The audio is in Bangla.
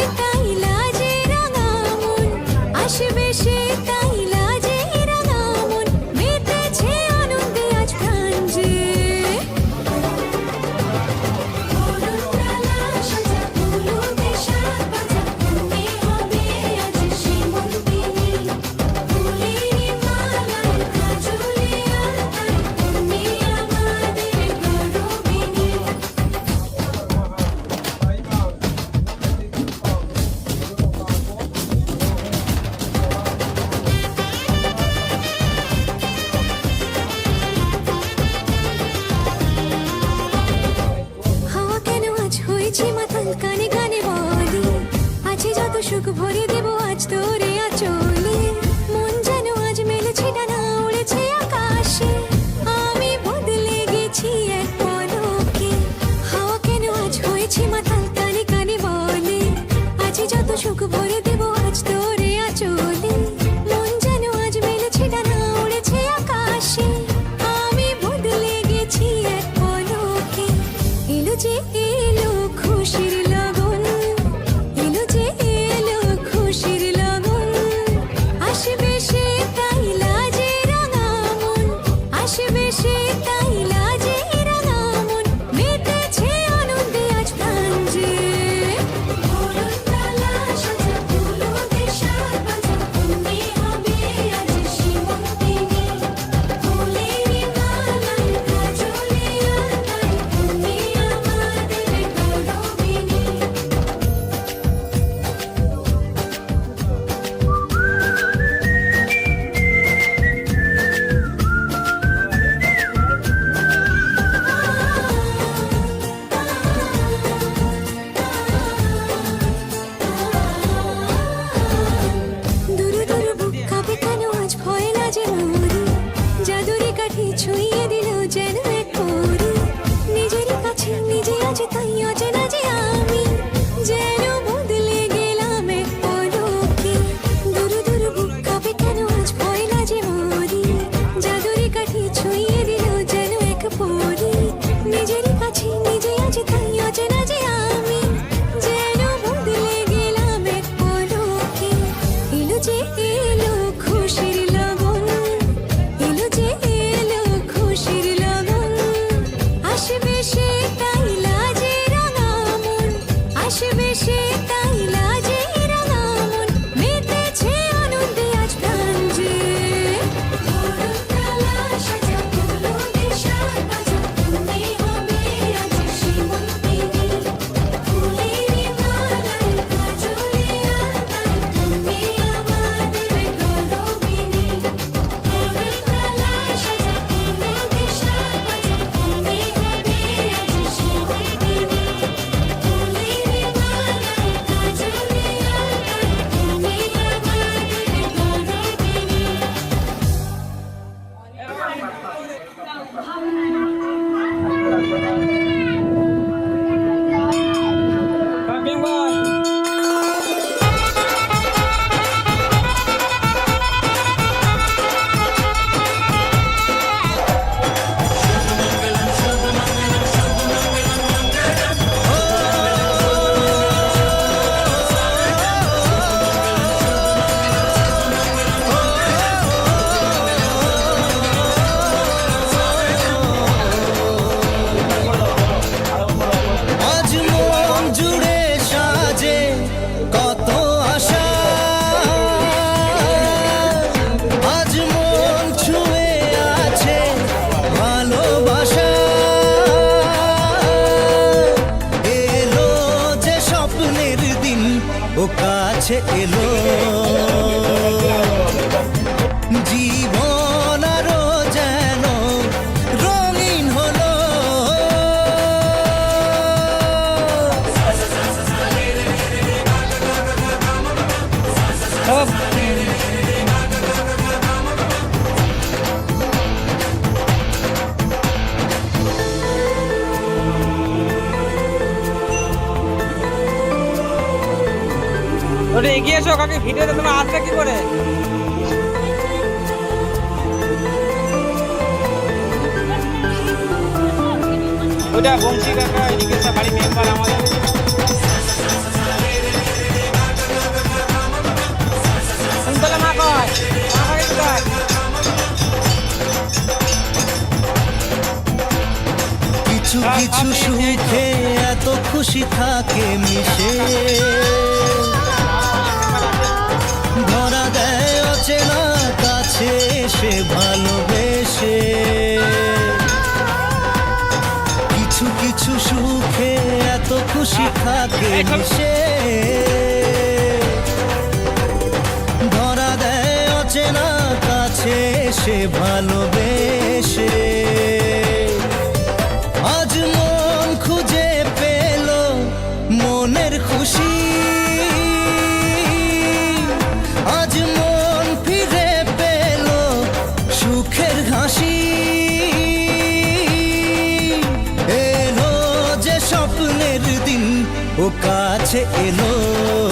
있다 কানে খুশির কাছে এলো। দর্শক আগে ভিডিওতে তোমার আসবে কি করে? ওটা বংশী কাকা এদিকে বাড়ি মেম্বার আমাদের। কিছু কিছু সুখে এত খুশি থাকে মিশে। থাকে সে। ধরা দেয় অচেনা কাছে সে ভালো কাছে এলো।